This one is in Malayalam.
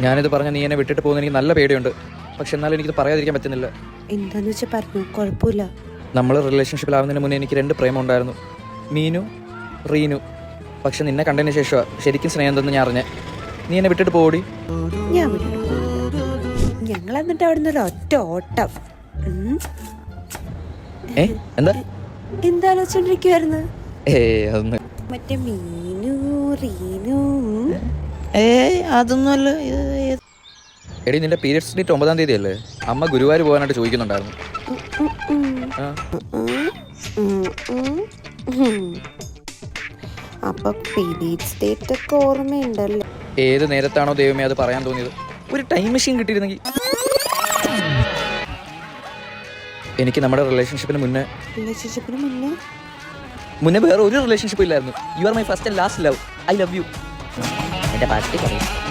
ഞാനിത് പറഞ്ഞ നീ എന്നെ വിട്ടിട്ട് പോകുന്ന എനിക്ക് നല്ല പേടിയുണ്ട്. പക്ഷെ എന്നാലും എനിക്ക് പറയാതിരിക്കാൻ പറ്റുന്നില്ല. എന്താന്ന് വെച്ചാൽ പറഞ്ഞു കുഴപ്പമില്ല നമ്മൾ റിലേഷൻഷിപ്പിൽ റിലേഷൻഷിപ്പിലാവുന്നതിന് മുന്നേ എനിക്ക് രണ്ട് പ്രേമം ഉണ്ടായിരുന്നു. മീനു റീനു. പക്ഷെ നിന്നെ കണ്ടതിന് ശേഷമാണ് ശരിക്കും സ്നേഹം എന്തെന്ന് ഞാൻ അറിഞ്ഞേ. നീ എന്നെ വിട്ടിട്ട് പോടി. ഞാൻ വിട്ടിട്ട്. ഞങ്ങൾ എന്നിട്ട് അവിടെ നിന്ന് ഒറ്റ ഓട്ടം. ഉം. ഏ? എന്താ? ഏ അതൊന്ന് മറ്റേ മീനു റീനു. ഏ അതൊന്നുമല്ല. ഇത് എടി നിന്റെ പീരിയഡ്സ് ഡേറ്റ് ഒമ്പതാം തീയതി അല്ലേ അമ്മ ഗുരുവായൂർ പോകാനായിട്ട് ചോദിക്കുന്നുണ്ടായിരുന്നു. അപ്പൊ പീരീഡ്സ് ഡേറ്റ് ഒക്കെ ഓർമ്മയുണ്ടല്ലേ? ഏത് നേരത്താണോ ദൈവമേ അത് പറയാൻ തോന്നിയത്? ഒരു ടൈം മെഷീൻ കിട്ടിയിരുന്നെങ്കിൽ. എനിക്ക് നമ്മുടെ റിലേഷൻഷിപ്പിന് മുന്നേ റിലേഷൻഷിപ്പിന് മുന്നേ? മുന്നേ വേറെ ഒരു റിലേഷൻഷിപ്പ് ഇല്ലായിരുന്നു. You are my first and last love I love you এটা পারছি